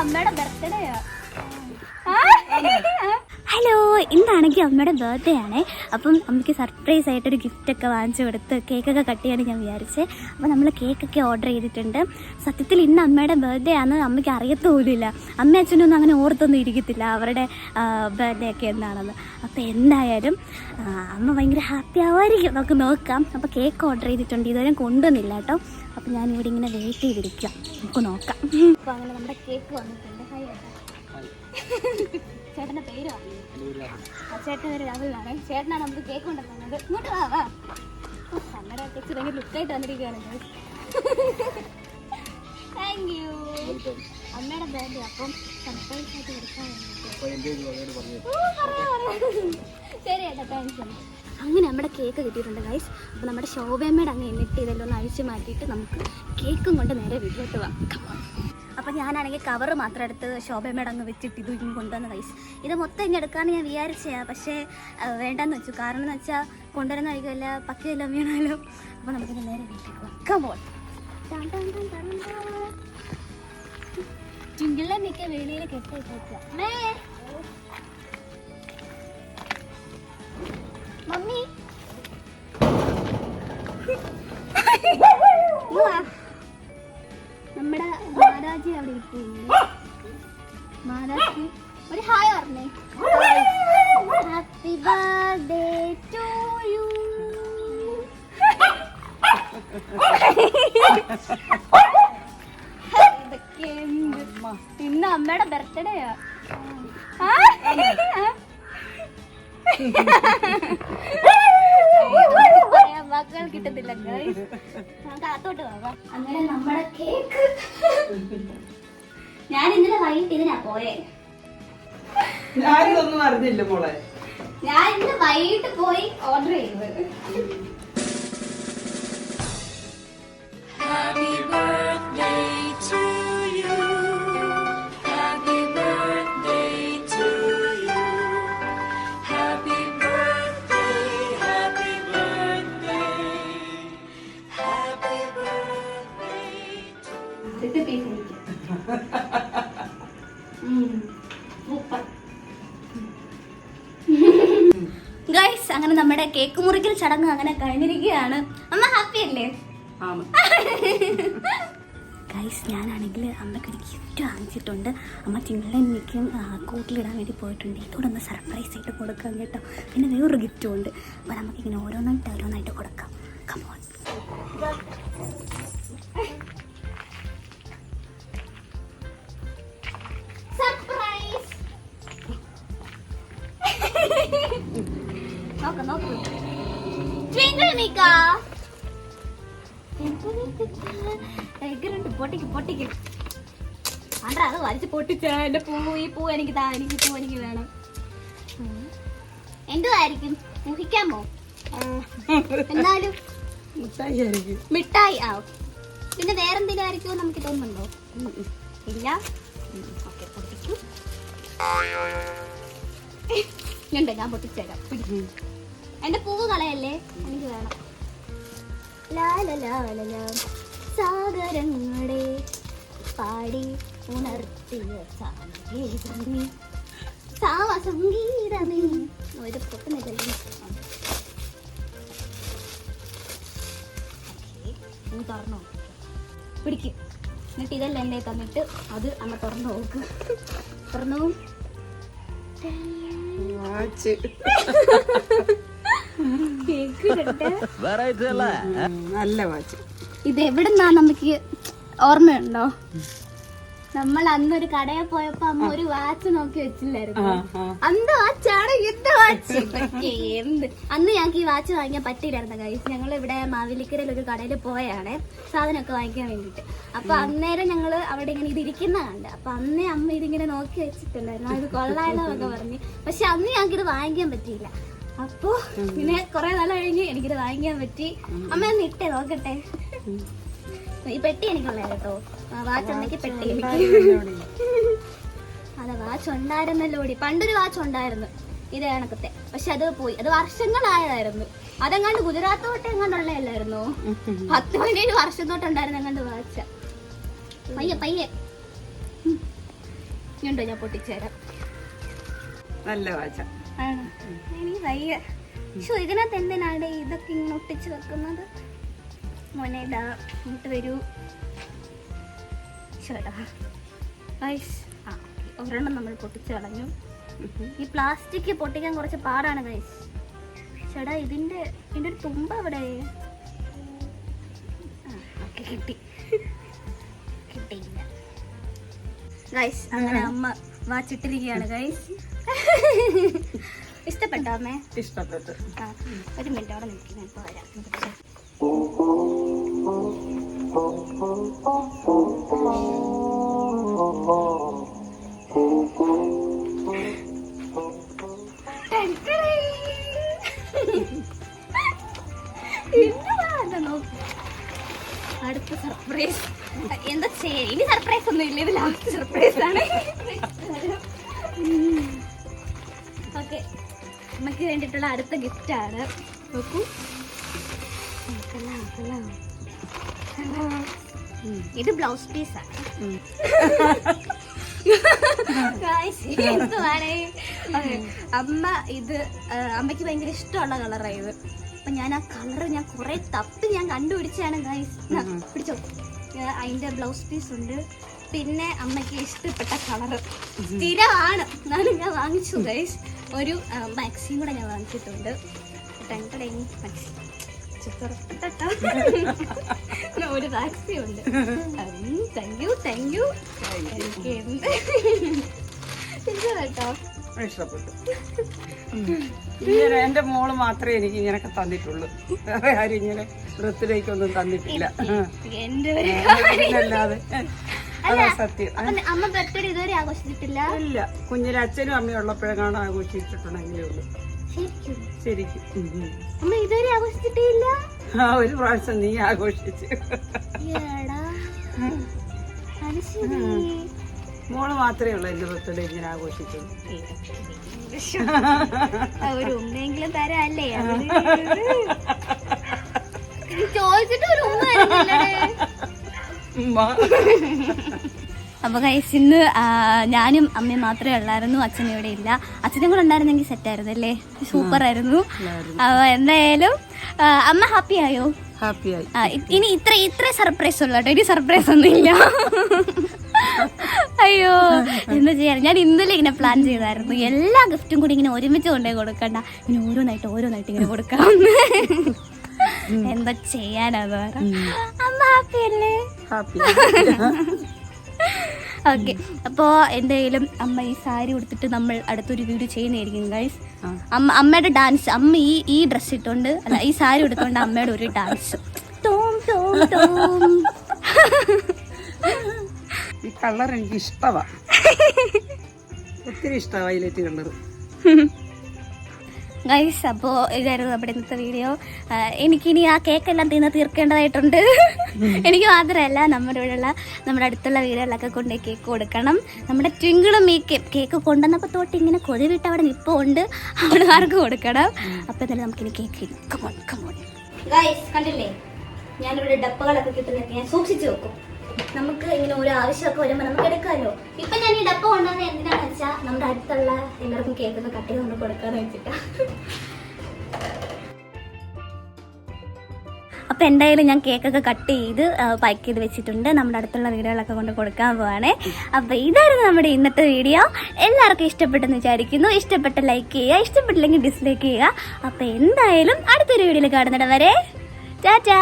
അമ്മയുടെ ബർത്ത്ഡേയാ ഹലോ ഇന്നാണെങ്കിൽ അമ്മയുടെ ബർത്ത്ഡേ ആണ്. അപ്പം അമ്മയ്ക്ക് സർപ്രൈസ് ആയിട്ടൊരു ഗിഫ്റ്റ് ഒക്കെ വാങ്ങിച്ചു കൊടുത്ത് കേക്കൊക്കെ കട്ട് ചെയ്യാൻ ഞാൻ വിചാരിച്ചത് അപ്പോൾ നമ്മൾ കേക്കൊക്കെ ഓർഡർ ചെയ്തിട്ടുണ്ട്. സത്യത്തിൽ ഇന്ന് അമ്മയുടെ ബർത്ത്ഡേ ആണ് അമ്മയ്ക്ക് അറിയത്തോലില്ല അമ്മ അച്ഛനൊന്നും അങ്ങനെ ഓർത്തൊന്നും ഇരിക്കത്തില്ല. അവരുടെ ബർത്ത്ഡേ ഒക്കെ എന്താണെന്ന്. അപ്പോൾ എന്തായാലും അമ്മ ഭയങ്കര ഹാപ്പി ആവായിരിക്കും നമുക്ക് നോക്കാം. അപ്പോൾ കേക്ക് ഓർഡർ ചെയ്തിട്ടുണ്ട്. ഇതുവരെ കൊണ്ടുവന്നില്ല കേട്ടോ. അപ്പോൾ ഞാനിവിടെ ഇങ്ങനെ വെയിറ്റ് ചെയ്തിരിക്കാം നമുക്ക് നോക്കാം. അപ്പോൾ അങ്ങനെ നമ്മുടെ കേക്ക് വന്നിട്ടുണ്ട്. ചേട്ടന്റെ പേര് പറഞ്ഞു ആ ചേട്ടൻ ഒരു രാഹുലാണ് ചേട്ടനാണ് നമുക്ക് കേക്ക് കൊണ്ടുവന്നത്. ഇങ്ങോട്ട് വാ വാ. കണ്ണട വെച്ച് ഭയങ്കര ലുക്കായിട്ട് വന്നിരിക്കുകയാണ് താങ്ക് യു അമ്മയുടെ ബർത്ത്ഡേ അപ്പം സർപ്രൈസ് ആയിട്ട് കൊടുക്കാൻ. ശരി ചേട്ടാ താങ്ക്സ് അങ്ങനെ നമ്മുടെ കേക്ക് കിട്ടിയിട്ടുണ്ട് ഗൈസ് അപ്പോൾ നമ്മുടെ ശോഭയമ്മയുടെ അങ്ങ് എന്നിട്ട് ഇതെല്ലാം ഒന്ന് അഴിച്ചു മാറ്റിയിട്ട് നമുക്ക് കേക്കും കൊണ്ട് നേരെ വീട്ടിലോട്ട് പോവാം അപ്പോൾ ഞാനാണെങ്കിൽ കവർ മാത്രം എടുത്ത് ശോഭയമ്മയുടെ അങ്ങ് വെച്ചിട്ട് ഇത് ഇങ്ങനെ കൊണ്ടുവന്ന ഗൈസ് ഇത് മൊത്തം ഇങ്ങനെ എടുക്കാമെന്ന് ഞാൻ വിചാരിച്ചതാ. പക്ഷേ വേണ്ടെന്ന് വെച്ചു. കാരണം എന്ന് വെച്ചാൽ കൊണ്ടുവരുന്ന വഴിക്കുമല്ല പക്കയെല്ലാം വീണാലോ? അപ്പോൾ നമുക്കിത് നേരെ വീട്ടിലേക്ക് വെക്കാൻ കമോൺ ചിങ്കിളിലെ മിക്ക വെളിയിൽ കെട്ടിട്ട് മേ ഇന്ന് അമ്മയുടെ ബർത്ത്ഡേയാ വാക്കുകൾ കിട്ടത്തില്ല അങ്ങനെ നമ്മുടെ കേക്ക് ഞാൻ ഇന്നലെ വൈകിട്ട് ഇതിനാ പോയേ. ഞാനിതൊന്നും അറിഞ്ഞില്ല മോളെ. ഞാൻ ഇന്ന് വൈകിട്ട് പോയി ഓർഡർ ചെയ്തത്. ഗൈസ് അങ്ങനെ നമ്മുടെ കേക്ക് മുറിക്കൽ ചടങ്ങ് അങ്ങനെ കഴിഞ്ഞിരിക്കുകയാണ്. അമ്മ ഹാപ്പി അല്ലേ? ഗൈസ് ഞാനാണെങ്കിൽ അമ്മയ്ക്ക് ഒരു ഗിഫ്റ്റ് വാങ്ങിച്ചിട്ടുണ്ട്. അമ്മ തിങ്കളെ എനിക്കും കൂട്ടിലിടാൻ വേണ്ടി പോയിട്ടുണ്ട്. ഇതോടെ ഒന്ന് സർപ്രൈസ് ആയിട്ട് കൊടുക്കാം കേട്ടോ. പിന്നെ വേറൊരു ഗിഫ്റ്റും ഉണ്ട്. അപ്പോൾ നമുക്കിങ്ങനെ ഓരോന്നായിട്ട് ഓരോന്നായിട്ട് കൊടുക്കാം. കമോൺ നോക്ക് നോക്ക് ട്വിങ്കിൾ മിക്ക എങ്ങനെയുണ്ട് പൊട്ടിക്ക് പൊട്ടിക്ക്. അണ്ട അത് വലിച്ച് പൊട്ടിച്ച. എന്റെ പൂ ഈ പൂ എനിക്ക് താ എനിക്ക് പൂ എനിക്ക് വേണം. ഉം. ഊഹിക്കാൻ എന്നാലും മുട്ടായി ആയിരിക്കും മിഠായി ആ. പിന്നെ വേറെന്തെങ്കിലും ആയിരിക്കുമോ നമുക്ക് തോന്നുന്നുണ്ടോ? ഇല്ല. ഓക്കെ പൊട്ടിക്കൂ ഉണ്ട് ഞാൻ പൊട്ടിച്ചേരാം. പിടി. എന്റെ പൂവ് കളയല്ലേ? എനിക്ക് വേണം. ലാലലാലല. സാഗരങ്ങളെ പാടി ഉണർത്തിയ സാഗീതമേ സാവ സംഗീതമേ ഇത് പൊട്ടുന്നില്ലല്ലോ തുറന്നോ. പിടിക്കും. എന്നിട്ട് ഇതെല്ലാം എന്റെ തന്നിട്ട് അത് അമ്മ തുറന്നു നോക്ക്. തുറന്നു. വാച്ച്. നല്ല വാച്ച്. ഇത് എവിടെന്നാ നമുക്ക് ഓർമ്മയുണ്ടോ? നമ്മൾ അന്ന് ഒരു കടയിൽ പോയപ്പോ അമ്മ ഒരു വാച്ച് നോക്കി വെച്ചില്ലായിരുന്നു. അന്ന് വാച്ചാണ് എന്ത് വാച്ച് എന്ത്? അന്ന് ഞങ്ങൾക്ക് ഈ വാച്ച് വാങ്ങിക്കാൻ പറ്റിയില്ലായിരുന്നു കൈസ് ഞങ്ങൾ ഇവിടെ മാവേലിക്കരയിൽ ഒരു കടയിൽ പോയാണ് സാധനമൊക്കെ വാങ്ങിക്കാൻ വേണ്ടിട്ട് അപ്പൊ അന്നേരം ഞങ്ങൾ അവിടെ ഇങ്ങനെ ഇതിരിക്കുന്ന കണ്ട്. അപ്പൊ അന്നേ അമ്മ ഇതിങ്ങനെ നോക്കി വെച്ചിട്ടുണ്ടായിരുന്നു. അത് കൊള്ളാലോ എന്നൊക്കെ പറഞ്ഞ്. പക്ഷെ അന്ന് ഞങ്ങൾക്ക് ഇത് വാങ്ങിക്കാൻ പറ്റിയില്ല. അപ്പോ ഇങ്ങനെ കൊറേ നാൾ കഴിഞ്ഞ് എനിക്കിത് വാങ്ങിക്കാൻ പറ്റി. അമ്മ ഒന്ന് ഇട്ടേ നോക്കട്ടെ. ഈ പെട്ടി എനിക്കുള്ള കേട്ടോ. വാച്ച് ഉണ്ടെങ്കിൽ അതെ വാച്ച് ഉണ്ടായിരുന്നല്ലോടി പണ്ടൊരു വാച്ച് ഉണ്ടായിരുന്നു ഇത് കണക്കത്തെ. പക്ഷെ അത് പോയി. അത് വർഷങ്ങളായതായിരുന്നു. അതെങ്ങാണ്ട് ഗുജറാത്ത് തൊട്ട് എങ്ങാണ്ടുള്ളതല്ലായിരുന്നോ? പത്ത് പതിനേഴ് വർഷം തൊട്ടുണ്ടായിരുന്നു എങ്ങാണ്ട് വാച്ച. പയ്യെ പയ്യെ. ഉം. ഇങ്ങോട്ടോ ഞാൻ പൊട്ടിച്ചേരാം. നല്ല വാച്ച. എനിക്ക് വയ്യ. പക്ഷോ ഇതിനകത്ത് എന്തിനാണ് ഇതൊക്കെ ഇങ്ങനെ ഒട്ടിച്ച് വെക്കുന്നത്? മോനെ ഇതാ ഇങ്ങോട്ട് വരൂ. ചേട്ടാ ഗൈസ് ആ. ഒരെണ്ണം നമ്മൾ പൊട്ടിച്ചു കളഞ്ഞു. ഈ പ്ലാസ്റ്റിക് പൊട്ടിക്കാൻ കുറച്ച് പാടാണ് ഗൈസ് ചേട്ടാ ഇതിന്റെ ഇതിന്റെ ഒരു തുമ്പ അവിടെ. ആ ഓക്കെ കിട്ടി. കിട്ടിയില്ല. ഗൈസ് അങ്ങനെ അമ്മ വാച്ചിട്ടിരിക്കുകയാണ് ഗൈസ് ഇഷ്ടപ്പെട്ടോ അമ്മേ? ഇഷ്ടപ്പെട്ടു. ആ ഒരു മിനിറ്റ് അവിടെ നിൽക്കുന്നു ഇപ്പോൾ വരാം. അടുത്ത സർപ്രൈസ് എന്താ ചെയ്യാ ഇനി സർപ്രൈസ് ഒന്നും ഇല്ല. ഇത് ലാസ്റ്റ് സർപ്രൈസ് ആണ്. ഓക്കെ നമുക്ക് വേണ്ടിയിട്ടുള്ള അടുത്ത ഗിഫ്റ്റ് ആണ്. നോക്കൂ. കൊള്ളാം, കൊള്ളാം. ഇത് ബ്ലൗസ് പീസ് ആണ് അമ്മ ഇത് അമ്മയ്ക്ക് ഭയങ്കര ഇഷ്ടമുള്ള കളറാണ് ഇത്. അപ്പൊ ഞാൻ ആ കളർ ഞാൻ കുറെ തപ്പി ഞാൻ കണ്ടുപിടിച്ചാണ് ഗൈസ് പിടിച്ചോ. അതിന്റെ ബ്ലൗസ് പീസ് ഉണ്ട്. പിന്നെ അമ്മയ്ക്ക് ഇഷ്ടപ്പെട്ട കളർ സ്ഥിരമാണ്. എന്നാലും ഞാൻ വാങ്ങിച്ചു ഗൈസ് ഒരു മാക്സിയും കൂടെ ഞാൻ വാങ്ങിച്ചിട്ടുണ്ട്. മാക്സി ഒരു മാക്സി ഉണ്ട്. താങ്ക് യു താങ്ക് യു എനിക്ക് എന്ത്? കേട്ടോ ഇഷ്ടപ്പെട്ടു. ഇങ്ങനെ എന്റെ മോൾ മാത്രമേ എനിക്ക് ഇങ്ങനൊക്കെ തന്നിട്ടുള്ളൂ. വേറെ ആരും ഇങ്ങനെ തന്നിട്ടില്ല. പിന്നല്ലാതെ. അതാ സത്യം. അപ്പൊ അമ്മ ബർത്ത്ഡേ ഇതുവരെ ആഘോഷിച്ചിട്ടില്ല? ഇല്ല. കുഞ്ഞിന് അച്ഛനും അമ്മയും ഉള്ളപ്പോഴെങ്ങാണ്ട് ആഘോഷിച്ചിട്ടുണ്ടെങ്കിലേ ഉള്ളൂ. ശരിക്കും. അമ്മ ഇതുവരെ ആഘോഷിച്ചിട്ടില്ല? ആ ഒരു പ്രാവശ്യം നീ ആഘോഷിച്ചു. മോൾ മാത്രമേ ഉള്ളൂ എന്റെ ബർത്ത്ഡേ ഇങ്ങനെ ആഘോഷിച്ചു ഒരു ഉമ്മയെങ്കിലും തരാല്ലേ? ചോദിച്ചിട്ട് ഒരു ഉമ്മ. തരുന്നില്ലടേ. ഉമ്മ. അപ്പൊ കൈസ് ഇന്ന് ഞാനും അമ്മയും മാത്രമേ ഉള്ളായിരുന്നു. അച്ഛനും ഇവിടെ ഇല്ല. അച്ഛനും കൂടെ ഉണ്ടായിരുന്നെങ്കിൽ സെറ്റായിരുന്നു അല്ലേ സൂപ്പർ ആയിരുന്നു. അപ്പൊ എന്തായാലും അമ്മ ഹാപ്പി ആയോ? ഹാപ്പിയായി ഇനി ഇത്ര ഇത്ര സർപ്രൈസ് ഉള്ളു കേട്ടോ. ഇനി സർപ്രൈസ് ഒന്നും ഇല്ല അയ്യോ എന്താ ചെയ്യാൻ ഞാൻ ഇന്നലെ ഇങ്ങനെ പ്ലാൻ ചെയ്തായിരുന്നു. എല്ലാ ഗിഫ്റ്റും കൂടി ഇങ്ങനെ ഒരുമിച്ച് കൊണ്ടേ കൊടുക്കണ്ട. ഇങ്ങനെ ഓരോന്നായിട്ട് ഓരോന്നായിട്ട് ഇങ്ങനെ കൊടുക്കാം. എന്താ ചെയ്യാനാ? പറ. അമ്മ ഹാപ്പി അല്ലേ? Happy okay. അപ്പോ എന്തായാലും അമ്മ ഈ സാരി ഉടുത്തിട്ട് നമ്മൾ അടുത്തൊരു വീഡിയോ ചെയ്യുന്നതായിരിക്കും ഗൈസ് അമ്മ അമ്മയുടെ ഡാൻസ് അമ്മ ഈ ഈ ഡ്രസ് ഇട്ടുകൊണ്ട് അല്ല ഈ സാരി ഉടുത്തോണ്ട് അമ്മയുടെ ഒരു ഡാൻസ് ടോം ടോം ടോം. ഈ കളർ എനിക്ക് ഇഷ്ടവാ. ഒത്തിരി ഇഷ്ടമാണ് വൈലറ്റ് കളർ ഗൈസ് അപ്പോൾ ഇതായിരുന്നു നമ്മുടെ ഇന്നത്തെ വീഡിയോ എനിക്കിനി ആ കേക്കെല്ലാം തിന്ന് തീർക്കേണ്ടതായിട്ടുണ്ട്. എനിക്ക് മാത്രമല്ല നമ്മുടെ ഇവിടെയുള്ള നമ്മുടെ അടുത്തുള്ള വീടുകളിലൊക്കെ കൊണ്ട് കേക്ക് കൊടുക്കണം. നമ്മുടെ ട്വിങ്കിളും ഈ കേക്ക് കൊണ്ടുവന്നപ്പോൾ തൊട്ട് ഇങ്ങനെ കൊതിവിട്ട് അവിടെ നിപ്പുണ്ട് അവിടെക്കാർക്ക് കൊടുക്കണം? അപ്പോൾ എന്തായാലും നമുക്കിനി കേക്ക് കമോൺ കമോൺ ഗൈസ് കണ്ടില്ലേ? ഞാനിവിടെ ഡപ്പകളൊക്കെ കിട്ടുന്നൊക്കെ ഞാൻ സൂക്ഷിച്ചു വെക്കും. നമുക്ക് ഇങ്ങനെ ഒരു ആവശ്യമൊക്കെ വരുമ്പോൾ നമുക്ക് എടുക്കാമല്ലോ ഇപ്പൊ ഞാൻ ഈ ഡപ്പ കൊണ്ടുവന്നത് എന്തിനാന്ന് വെച്ചാൽ നമ്മുടെ അടുത്തുള്ള എല്ലാവർക്കും കേൾക്കുന്ന കട്ടി കൊണ്ട് കൊടുക്കാന്ന് വെച്ചിട്ടാ. അപ്പൊ എന്തായാലും ഞാൻ കേക്കൊക്കെ കട്ട് ചെയ്ത് പാക്ക് ചെയ്ത് വെച്ചിട്ടുണ്ട്. നമ്മുടെ അടുത്തുള്ള വീടുകളൊക്കെ കൊണ്ട് കൊടുക്കാൻ പോവാണേ. അപ്പൊ ഇതായിരുന്നു നമ്മുടെ ഇന്നത്തെ വീഡിയോ. എല്ലാവർക്കും ഇഷ്ടപ്പെട്ടെന്ന് വിചാരിക്കുന്നു. ഇഷ്ടപ്പെട്ട ലൈക്ക് ചെയ്യുക ഇഷ്ടപ്പെട്ടില്ലെങ്കിൽ ഡിസ്ലൈക്ക് ചെയ്യുക. അപ്പോൾ എന്തായാലും അടുത്തൊരു വീഡിയോയിൽ കാണുന്നിടം വരെ. ടാറ്റാ!